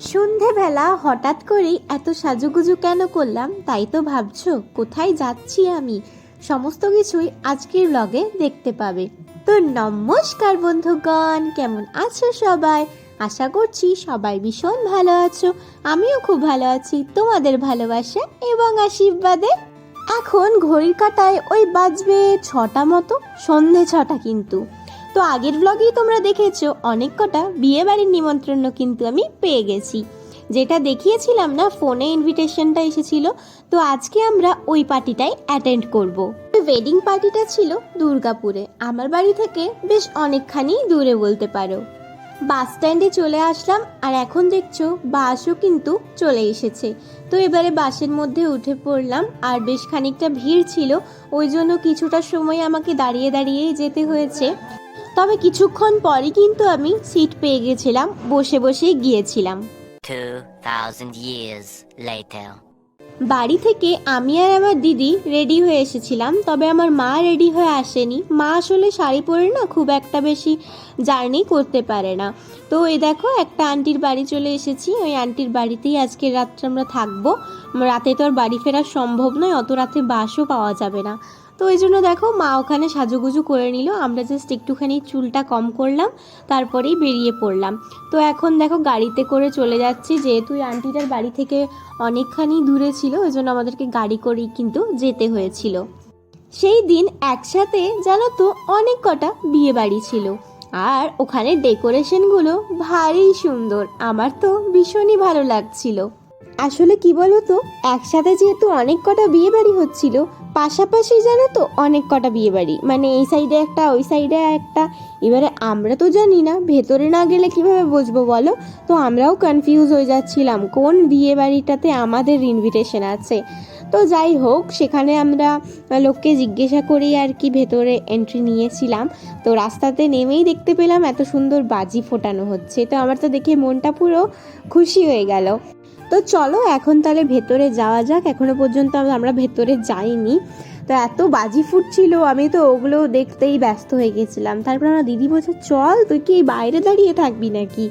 সন্ধেবেলা হঠাৎ করেই এত সাজুগুজু কেন করলাম তাই তো ভাবছ? কোথায় যাচ্ছি আমি? সমস্ত কিছুই আজকের ব্লগে দেখতে পাবে। তো নমস্কার বন্ধুগণ, কেমন আছো সবাই? আশা করছি সবাই ভীষণ ভালো আছো। আমিও খুব ভালো আছি, তোমাদের ভালোবাসা এবং আশীর্বাদে। এখন ঘড়ির কাটায় ওই বাজবে ছটা মতো, সন্ধে ছটা কিন্তু। তো আগের ব্লগেই তোমরা দেখেছ, অনেক কটা বিয়ে বাড়ির নিমন্ত্রণ কিন্তু আমি পেয়ে গেছি। যেটা দেখিয়েছিলাম না ফোনে ইনভিটেশনটা এসেছিল, তো আজকে আমরা ওই পার্টিটাই অ্যাটেন্ড করব। ওয়েডিং পার্টিটা ছিল দুর্গাপুরে। আমার বাড়ি থেকে বেশ অনেকখানি দূরে বলতে পারো। বাস স্ট্যান্ডে চলে আসলাম, আর এখন দেখছ বাসও কিন্তু চলে এসেছে। তো এবারে বাসের মধ্যে উঠে পড়লাম, আর বেশ খানিকটা ভিড় ছিল, ওই জন্য কিছুটা সময় আমাকে দাঁড়িয়ে দাঁড়িয়েই যেতে হয়েছে। তবে কিছুক্ষণ পরে কিন্তু আমি সিট পেয়ে গেছিলাম বসে বসেই গিয়েছিলাম। 2,000 years বাড়ি থেকে আমি আর আমার দিদি রেডি হয়ে এসেছিলাম তবে আমার মা রেডি হয়ে আসেনি। মা আসলে শাড়ি পরে না খুব একটা বেশি জার্নি করতে পারে না। তো এই দেখো একটা আন্টির বাড়ি চলে এসেছি। ওই আন্টির বাড়িতেই আজকে রাত্রে আমরা থাকব। রাতে তো আর বাড়ি ফেরা সম্ভব নয় অত রাতে বাসও পাওয়া যাবে না। তো ওই জন্য দেখো মা ওখানে সাজুগুজু করে নিল। আমরা জাস্ট একটুখানি চুলটা কম করলাম, তারপরেই বেরিয়ে পড়লাম। তো এখন দেখো গাড়িতে করে চলে যাচ্ছি, যেহেতু এই আন্টিটার বাড়ি থেকে অনেকখানি দূরে ছিল, ওই জন্য আমাদেরকে গাড়ি করেই কিন্তু যেতে হয়েছিল। সেই দিন একসাথে জানো তো অনেক কটা বিয়ে বাড়ি ছিল। আর ওখানে ডেকোরেশনগুলো ভারী সুন্দর, আমার তো ভীষণই ভালো লাগছিল। আসলে কি বলো তো একসাথে যেহেতু অনেক কটা বিয়ে বাড়ি হচ্ছিল, পাশাপাশি জানো তো অনেক কটা বিয়ে বাড়ি মানে এই সাইডে একটা, ওই সাইডে একটা। এবারে আমরা তো জানি না, ভেতরে না গেলে কীভাবে বুঝব বলো? তো আমরাও কনফিউজ হয়ে যাচ্ছিলাম, কোন বিয়ে বাড়িটাতে আমাদের ইনভিটেশন আছে? তো যাই হোক, সেখানে আমরা লোককে জিজ্ঞাসা করেই আর কি ভেতরে এন্ট্রি নিয়েছিলাম। তো রাস্তাতে নেমেই দেখতে পেলাম এত সুন্দর বাজি ফোটানো হচ্ছে। তো আমার তো দেখে মনটা পুরো খুশি হয়ে গেল। তো চলো, এখন তাহলে ভেতরে যাওয়া যাক। এখনও পর্যন্ত আমরা ভেতরে যাইনি। তো এত বাজি ফুটছিল, আমি তো ওগুলো দেখতেই ব্যস্ত হয়ে গেছিলাম। তারপর আমার দিদি বলছে, চল, তুই কি বাইরে দাঁড়িয়ে থাকবি নাকি?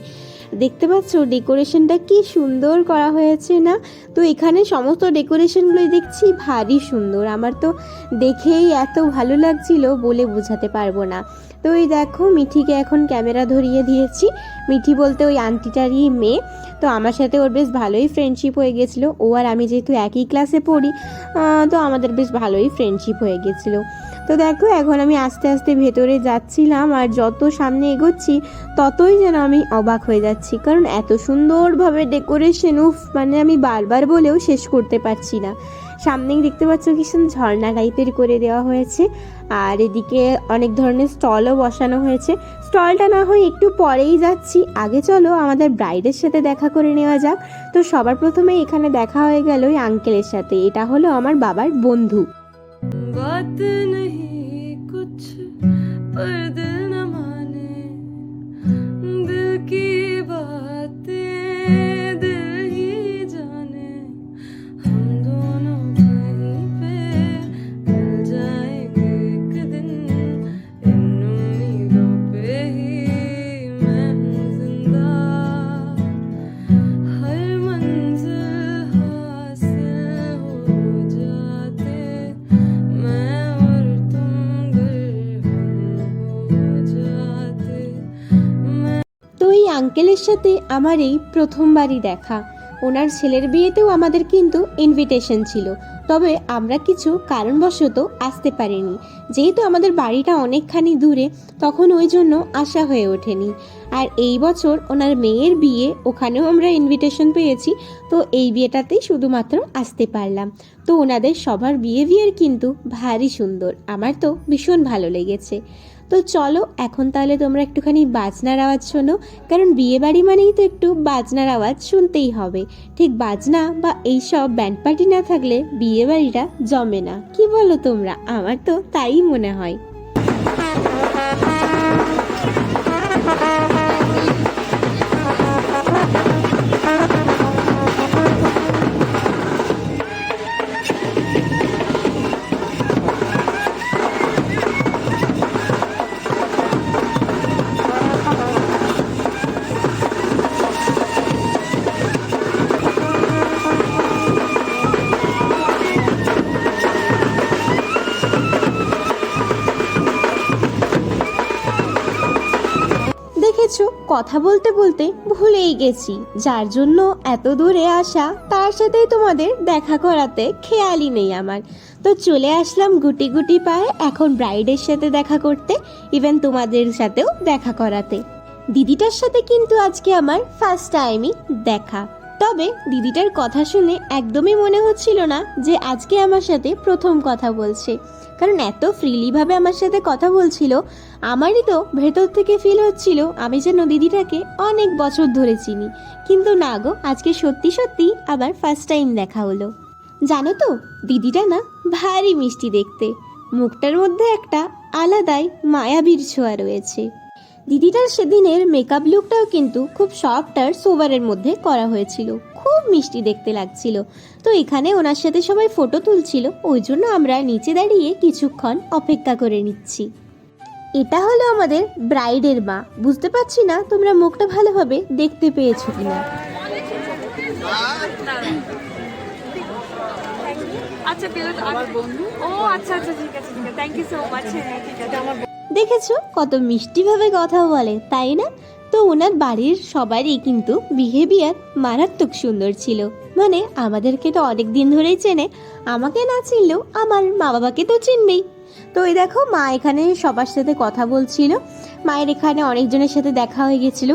দেখতে পাচ্ছ, ডেকোরেশনটা কি সুন্দর করা হয়েছে না? তো এখানে সমস্ত ডেকোরেশনগুলোই দেখছি ভারী সুন্দর। আমার তো দেখেই এত ভালো লাগছিল বলে বোঝাতে পারব না। তো ওই দেখো মিঠিকে এখন ক্যামেরা ধরিয়ে দিয়েছি। মিঠি বলতে ওই আন্টিটারই মেয়ে। তো আমার সাথে ওর বেশ ভালোই ফ্রেন্ডশিপ হয়ে গেছিল। ও আর আমি যেহেতু একই ক্লাসে পড়ি তো আমাদের বেশ ভালোই ফ্রেন্ডশিপ হয়ে গেছিল। তো দেখো এখন আমি আস্তে আস্তে ভেতরে যাচ্ছিলাম আর যত সামনে এগোচ্ছি, ততই যেন আমি অবাক হয়ে যাচ্ছি। কারণ এত সুন্দরভাবে ডেকোরেশন উফ মানে আমি বারবার বলেও শেষ করতে পারছি না। সামনেই দেখতে পাচ্ছ কি সুন্দর ঝর্ণা টাইপের করে দেওয়া হয়েছে আর এদিকে অনেক ধরনের স্টলও বসানো হয়েছে স্টলটা না হয় একটু পরেই যাচ্ছি আগে চলো আমাদের ব্রাইডের সাথে দেখা করে নেওয়া যাক তো সবার প্রথমে এখানে দেখা হয়ে গেল ওই আঙ্কেলের সাথে এটা হলো আমার বাবার বন্ধু बात नहीं कुछ पर दिल আঙ্কেলের সাথে আমার এই প্রথমবারই দেখা। ওনার ছেলের বিয়েতেও আমাদের কিন্তু ইনভিটেশন ছিল। তবে আমরা কিছু কারণবশত আসতে পারিনি। যেহেতু আমাদের বাড়িটা অনেকখানি দূরে, তখন ওই জন্য আসা হয়ে ওঠেনি। আর এই বছর ওনার মেয়ের বিয়ে, ওখানেও আমরা ইনভিটেশন পেয়েছি। তো এই বিয়েটাতেই শুধুমাত্র আসতে পারলাম। তো ওনাদের সবার বিহেভিয়ার কিন্তু ভারী সুন্দর। আমার তো ভীষণ ভালো লেগেছে। তো চলো, এখন তাহলে তোমরা একটুখানি বাজনার আওয়াজ শোনো, কারণ বিয়ে বাড়ি মানেই তো একটু বাজনার আওয়াজ শুনতেই হবে। ঠিক বাজনা বা এইসব ব্যান্ড পার্টি না থাকলে বিয়ে বাড়িটা জমে না। কি বলো তোমরা? আমার তো তাই মনে হয়। কথা বলতে বলতে ভুলেই গেছি। যার জন্য এত দূরে আসা, তার সাথেই তোমাদের দেখা করাতে খেয়ালই নেই আমার। তো চলে আসলাম গুটি গুটি পায়ে এখন ব্রাইডের সাথে দেখা করতে ইভেন তোমাদের সাথেও দেখা করাতে। দিদিটার সাথে কিন্তু আজকে আমার ফার্স্ট টাইমই দেখা। তবে দিদিটার কথা শুনে একদমই মনে হচ্ছিল না যে আজকে আমার সাথে প্রথম কথা বলছে। কারণ এত ফ্রিলিভাবে আমার সাথে কথা বলছিল, আমারই তো ভেতর থেকে ফিল হচ্ছিল আমি যেন দিদিটাকে অনেক বছর ধরে চিনি। কিন্তু না গো, আজকে সত্যি সত্যি আবার ফার্স্ট টাইম দেখা হলো। জানো তো, দিদিটা না ভারী মিষ্টি দেখতে। মুখটার মধ্যে একটা আলাদাই মায়াবীর ছোঁয়া রয়েছে। দিদিটার সেদিনের মেকআপ লুকটাও কিন্তু খুব সফট আর সোভারের মধ্যে করা হয়েছিল। খুব মিষ্টি দেখতে লাগছিল। তো এখানে ওনার সাথে সবাই ফটো তুলছিল। ওই জন্য আমরা নিচে দাঁড়িয়ে কিছুক্ষণ অপেক্ষা করে নিচ্ছি। এটা হলো আমাদের ব্রাইডের মা। বুঝতে পারছি না তোমরা মুখটা ভালোভাবে দেখতে পেয়েছ কিনা। আচ্ছা আমার বন্ধু। ও আচ্ছা আচ্ছা ঠিক আছে ঠিক আছে। থ্যাংক ইউ সো মাচ ঠিক আছে। আমার দেখেছ? কত মিষ্টিভাবে কথা বলে, তাই না? তো ওনার বাড়ির সবারই কিন্তু বিহেভিয়ার মারাত্মক সুন্দর ছিল। মানে আমাদেরকে তো অনেক দিন ধরেই চেনে, আমাকে না চিনলেও আমার মা বাবাকে তো চিনবেই। তো এই দেখো, মা এখানে সবার সাথে কথা বলছিল। মায়ের এখানে অনেকজনের সাথে দেখা হয়ে গেছিল।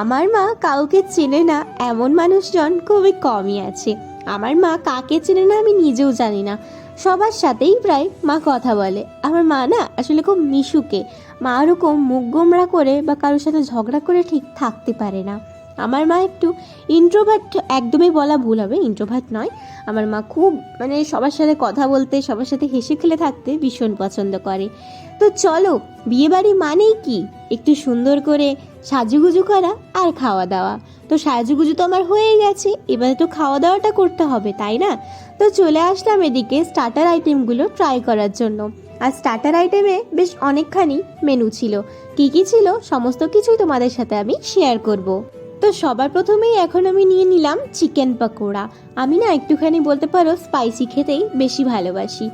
আমার মা কাউকে চেনে না, এমন মানুষজন খুবই কমই আছে। আমার মা কাকে চেনে না আমি নিজেও জানি না। সবার সাথেই প্রায় মা কথা বলে। আমার মা না আসলে খুব মিশুকে। মা ওরকম মুখ গোমরা করে বা কারোর সাথে ঝগড়া করে ঠিক থাকতে পারে না। আমার মা একটু ইন্ট্রোভার্ট একদমই বলা ভুল হবে ইন্ট্রোভার্ট নয়। আমার মা খুব মানে সবার সাথে কথা বলতে, সবার সাথে হেসে খেলে থাকতে ভীষণ পছন্দ করে। তো চলো, বিয়েবাড়ি মানেই কি? একটু সুন্দর করে সাজুগুজু করা আর খাওয়া দাওয়া। তো সাজুগুজু তো আমার হয়ে গেছে, এবারে তো খাওয়া দাওয়াটা করতে হবে, তাই না? তো চলে আসলাম এদিকে স্টার্টার আইটেমগুলো ট্রাই করার জন্য। আর স্টার্টার আইটেমে বেশ অনেকখানি মেনু ছিল। কি কি ছিল সমস্ত কিছুই তোমাদের সাথে আমি শেয়ার করব। তো সবার প্রথমেই এখন আমি নিয়ে নিলাম চিকেন পকোড়া। আমি না একটুখানি বলতে পারো স্পাইসি খেতেই বেশি ভালোবাসি।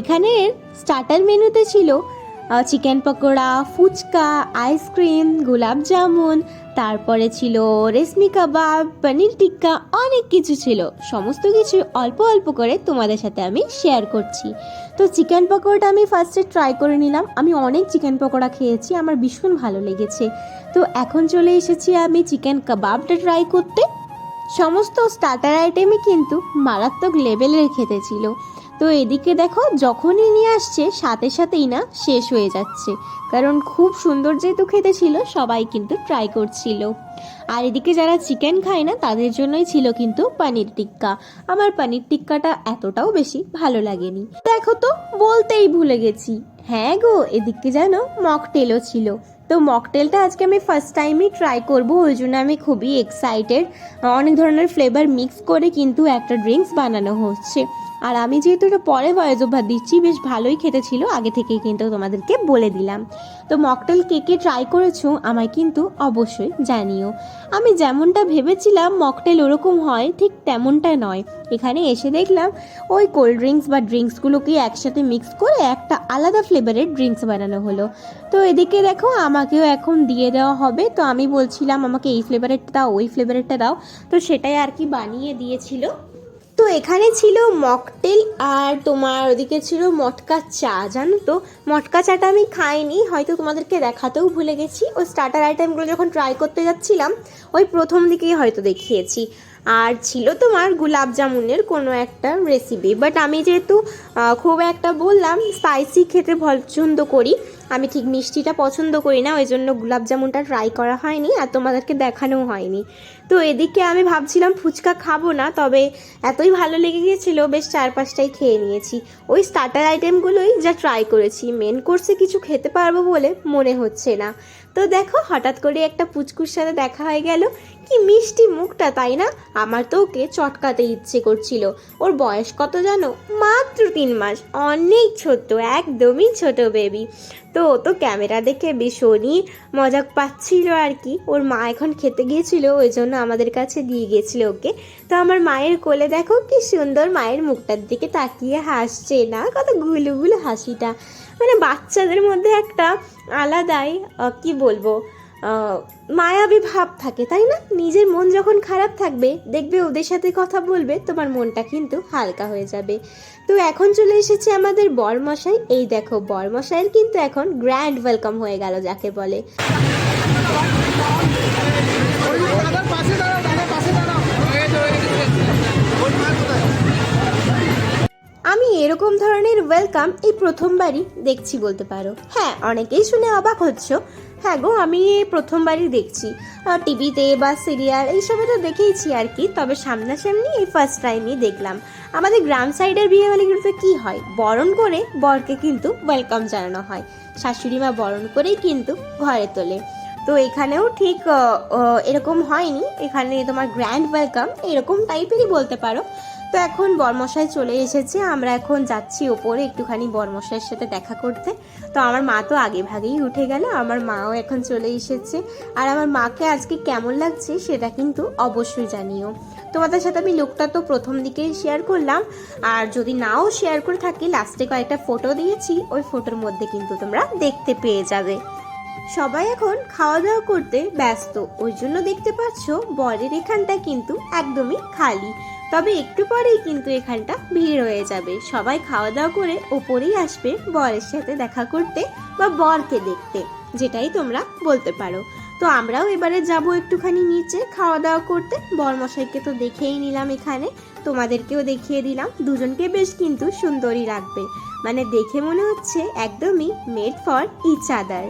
এখানের স্টার্টার মেনুতে ছিল চিকেন পকোড়া, ফুচকা আইসক্রিম গোলাপ জামুন, তারপরে ছিল রেশমি কাবাব, পনির টিক্কা, অনেক কিছু ছিল। সমস্ত কিছু অল্প অল্প করে তোমাদের সাথে আমি শেয়ার করছি। তো চিকেন পকোড়াটা আমি ফার্স্টে ট্রাই করে নিলাম। আমি অনেক চিকেন পকোড়া খেয়েছি, আমার ভীষণ ভালো লেগেছে। তো এখন চলে এসেছি আমি চিকেন কাবাবটা ট্রাই করতে। সমস্ত স্টার্টার আইটেমই কিন্তু মারাত্মক লেভেলের খেতে ছিল। তো এদিকে দেখো, যখনই নিয়ে আসছে, সাথে সাথেই না শেষ হয়ে যাচ্ছে। কারণ খুব সুন্দর যেহেতু খেতে ছিল, সবাই কিন্তু ট্রাই করছিল। আর এদিকে যারা চিকেন খায় না, তাদের জন্যই ছিল কিন্তু পনির টিক্কা। আমার পনির টিক্কাটা এতটাও বেশি ভালো লাগেনি। দেখো তো, বলতেই ভুলে গেছি। হ্যাঁ গো, এদিকে যেন মকটেলও ছিল। তো মকটেলটা আজকে আমি ফার্স্ট টাইমই ট্রাই করব, ওই জন্য আমি খুবই এক্সাইটেড অনেক ধরনের ফ্লেভার মিক্স করে কিন্তু একটা ড্রিঙ্কস বানানো হচ্ছে। আর আমি যেহেতু এটা পরে ভয়েস ওভার দিচ্ছি, বেশ ভালোই খেতে ছিল আগে থেকেই কিন্তু তোমাদেরকে বলে দিলাম। তো মকটেল কে কে ট্রাই করেছ, আমায় কিন্তু অবশ্যই জানিও। আমি যেমনটা ভেবেছিলাম মকটেল ওরকম হয়, ঠিক তেমনটা নয়। এখানে এসে দেখলাম, ওই কোল্ড ড্রিঙ্কস বা ড্রিঙ্কসগুলোকে একসাথে মিক্স করে একটা আলাদা ফ্লেভারের ড্রিঙ্কস বানানো হলো। তো এদিকে দেখো, আমাকেও এখন দিয়ে দেওয়া হবে। তো আমি বলছিলাম, আমাকে এই ফ্লেভারেরটা দাও, ওই ফ্লেভারেরটা দাও। তো সেটাই আর কি বানিয়ে দিয়েছিল। তো এখানে ছিল মকটেল আর তোমার ওদিকে ছিল মটকা চা, জানো তো? মটকা চাটা আমি খাইনি, হয়তো তোমাদেরকে দেখাতেও ভুলে গেছি। ওই স্টার্টার আইটেমগুলো যখন ট্রাই করতে যাচ্ছিলাম, ওই প্রথম দিকেই হয়তো দেখিয়েছি। আর ছিল তোমার গোলাপ জামুনের কোনো একটা রেসিপি বাট আমি যেহেতু খুব একটা বললাম স্পাইসি খেতে পছন্দ করি আমি ঠিক মিষ্টিটা পছন্দ করি না ওই জন্য জামুনটা ট্রাই করা হয়নি আর তোমাদেরকে দেখানোও হয়নি। তো এদিকে আমি ভাবছিলাম ফুচকা খাব না, তবে এতই ভালো লেগে গিয়েছিল, বেশ চার পাঁচটাই খেয়ে নিয়েছি। ওই স্টার্টার আইটেমগুলোই যা ট্রাই করেছি মেন কোর্সে কিছু খেতে পারব বলে মনে হচ্ছে না। তো দেখো, হঠাৎ করে একটা পুচকুর সাথে দেখা হয়ে গেল। কি মিষ্টি মুখটা, তাই না? আমার তো ওকে চটকাতে ইচ্ছে করছিল। ওর বয়স কত জানো? মাত্র তিন মাস। অনেক ছোট একদমই ছোট বেবি তো ও তো ক্যামেরা দেখে ভীষণই মজা পাচ্ছিল আর কি। ওর মা এখন খেতে গিয়েছিল, ওই জন্য আমাদের কাছে দিয়ে গিয়েছিল ওকে। তো আমার মায়ের কোলে দেখো, কি সুন্দর মায়ের মুখটার দিকে তাকিয়ে হাসছে না? কত গুলু গুলু হাসিটা। বাচ্চাদের মধ্যে একটা আলাদাই কি বলব মায়াবী ভাব থাকে, তাই না? নিজের মন যখন খারাপ থাকবে, দেখবে ওদের সাথে কথা বলবে, তোমার মনটা কিন্তু হালকা হয়ে যাবে। তো এখন চলে এসেছে আমাদের বরমশাই। এই দেখো, বরমশাইয়ের কিন্তু এখন গ্র্যান্ড ওয়েলকাম হয়ে গেল, যাকে বলে। আমি এরকম ধরনের ওয়েলকাম এই প্রথমবারই দেখছি বলতে পারো। হ্যাঁ অনেকেই শুনে অবাক হচ্ছ। হ্যাঁ গো, আমি এই প্রথমবারই দেখছি। টিভিতে বা সিরিয়াল এইসবে তো দেখেইছি আর কি, তবে সামনাসামনি এই ফার্স্ট টাইমই দেখলাম। আমাদের গ্রাম সাইডের বিয়ে বাড়িগুলোতে কি হয়? বরণ করে বরকে কিন্তু ওয়েলকাম জানানো হয়। শাশুড়ি মা বরণ করেই কিন্তু ঘরে তোলে। তো এখানেও ঠিক এরকম হয়নি। এখানে তোমার গ্র্যান্ড ওয়েলকাম এরকম টাইপেরই বলতে পারো। তো এখন বরমশাই চলে এসেছে, আমরা এখন যাচ্ছি ওপরে একটুখানি বরমশাইয়ের সাথে দেখা করতে। তো আমার মা তো আগে ভাগেই উঠে গেল, আমার মাও এখন চলে এসেছে। আর আমার মাকে আজকে কেমন লাগছে সেটা কিন্তু অবশ্যই জানিও। তোমাদের সাথে আমি লুকটা তো প্রথম দিকেই শেয়ার করলাম, আর যদি নাও শেয়ার করে থাকি লাস্টে কয়েকটা ফটো দিয়েছি, ওই ফটোর মধ্যে কিন্তু তোমরা দেখতে পেয়ে যাবে। সবাই এখন খাওয়া দাওয়া করতে ব্যস্ত, ওই জন্য দেখতে পাচ্ছ বরের এখানটা কিন্তু একদমই খালি। তবে একটু পরেই কিন্তু এখানটা ভিড় হয়ে যাবে। সবাই খাওয়া দাওয়া করে ওপরেই আসবে বরের সাথে দেখা করতে বা বরকে দেখতে, যেটাই তোমরা বলতে পারো। তো আমরাও এবারে যাব একটুখানি নিচে খাওয়া দাওয়া করতে। বরমশাইকে তো দেখেই নিলাম এখানে। তোমাদেরকেও দেখিয়ে দিলাম। দুজনকে বেশ কিন্তু সুন্দরই লাগবে। মানে দেখে মনে হচ্ছে একদমই মেড ফর ইচ আদার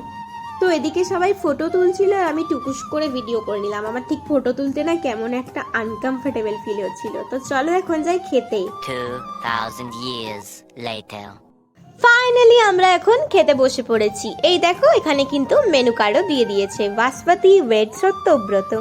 তো এদিকে সবাই ফটো তুলছিল আর আমি টুকুস করে ভিডিও করে নিলাম। আমার ঠিক ফটো তুলতে না কেমন একটা আনকমফোর্টেবল ফিল হচ্ছিল। তো চলো এখন যাই খেতে। 2,000 years later. ফাইনালি আমরা এখন খেতে বসে পড়েছি। এই দেখো এখানে কিন্তু মেনু কার্ডও দিয়ে দিয়েছে। বাসপতি ওয়েট সত্যব্রত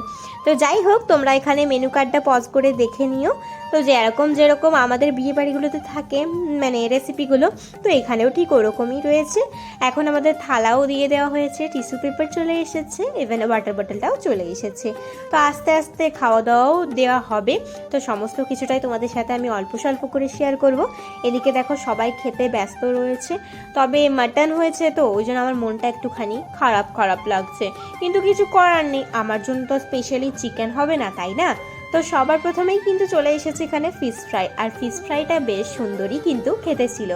তো যাই হোক তোমরা এখানে মেনু কার্ডটা পজ করে দেখে নিও। তো যেরকম যেরকম আমাদের বিয়ে বাড়িগুলোতে থাকে মানে রেসিপিগুলো তো এখানেও ঠিক ওরকমই রয়েছে। এখন আমাদের থালাও দিয়ে দেওয়া হয়েছে টিস্যু পেপার চলে এসেছে ইভেন ওয়াটার বটলটাও চলে এসেছে। তো আস্তে আস্তে খাওয়া দাওয়াও দেওয়া হবে। তো সমস্ত কিছুটাই তোমাদের সাথে আমি অল্প স্বল্প করে শেয়ার করব। এদিকে দেখো সবাই খেতে ব্যস্ত রয়েছে। তবে মাটন হয়েছে তো, ওই জন্য আমার মনটা একটুখানি খারাপ খারাপ লাগছে। কিন্তু কিছু করার নেই, আমার জন্য তো স্পেশালি চিকেন হবে না, তাই না? তো সবার প্রথমেই কিন্তু চলে এসেছে এখানে ফিশ ফ্রাই আর ফিশ ফ্রাইটা বেশ সুন্দরই কিন্তু খেতে ছিল।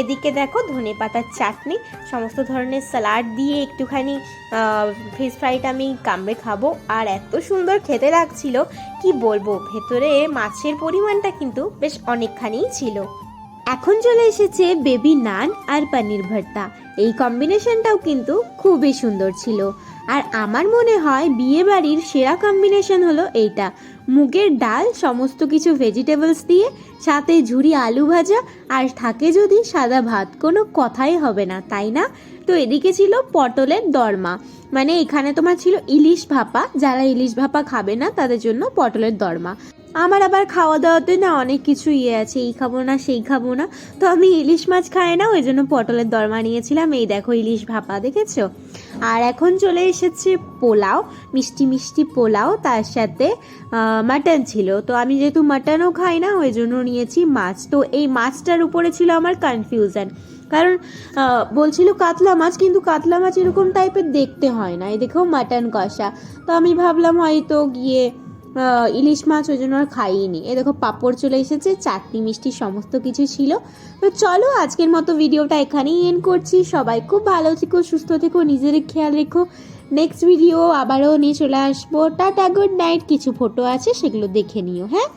এদিকে দেখো ধনে পাতার চাটনি, সমস্ত ধরনের স্যালাড দিয়ে একটুখানি ফিশ ফ্রাইটা আমি কামড়ে খাব। আর এত সুন্দর খেতে লাগছিল, কি বলব, ভেতরে মাছের পরিমাণটা কিন্তু বেশ অনেকখানিই ছিল। এখন চলে এসেছে বেবি নান আর পনির ভর্তা এই কম্বিনেশনটাও কিন্তু খুবই সুন্দর ছিল। আর আমার মনে হয় বিয়ে বাড়ির সেরা কম্বিনেশন হলো এইটা। মুগের ডাল, সমস্ত কিছু ভেজিটেবলস দিয়ে, সাথে ঝুরি আলু ভাজা, আর থাকে যদি সাদা ভাত। কোনো কথাই হবে না, তাই না? তো এদিকে ছিল পটলের দরমা। মানে এখানে তোমার ছিল ইলিশ ভাপা, যারা ইলিশ ভাপা খাবে না, তাদের জন্য পটলের দরমা। আমার আবার খাওয়া দাওয়াতে না অনেক কিছু ইয়ে আছে, এই খাব না, সেই খাব না। তো আমি ইলিশ মাছ খাই না, ওই জন্য পটলের দরমা নিয়েছিলাম, এই দেখো ইলিশ ভাপা, দেখেছ? আর এখন চলে এসেছে পোলাও, মিষ্টি মিষ্টি পোলাও, তার সাথে মাটন ছিল। তো আমি যেহেতু মাটনও খাই না, ওই জন্য নিয়েছি মাছ। তো এই মাছটার উপরে ছিল আমার কনফিউশন কারণ বলছিল কাতলা মাছ, কিন্তু কাতলা মাছ এরকম টাইপের দেখতে হয় না। এই দেখেও মাটন কষা। তো আমি ভাবলাম হয়তো গিয়ে ইলিশ মাছ ওই জন্য আর খাইনি। এ দেখো, পাঁপড় চলে এসেছে, চাটনি, মিষ্টি সমস্ত কিছু ছিল। তো চলো, আজকের মতো ভিডিওটা এখানেই এন্ড করছি। সবাই খুব ভালো থেকো, সুস্থ থেকো, নিজের খেয়াল রেখো। নেক্সট ভিডিও আবারও নিয়ে চলে আসব। টাটা গুড নাইট কিছু ফটো আছে, সেগুলো দেখে নিও হ্যাঁ?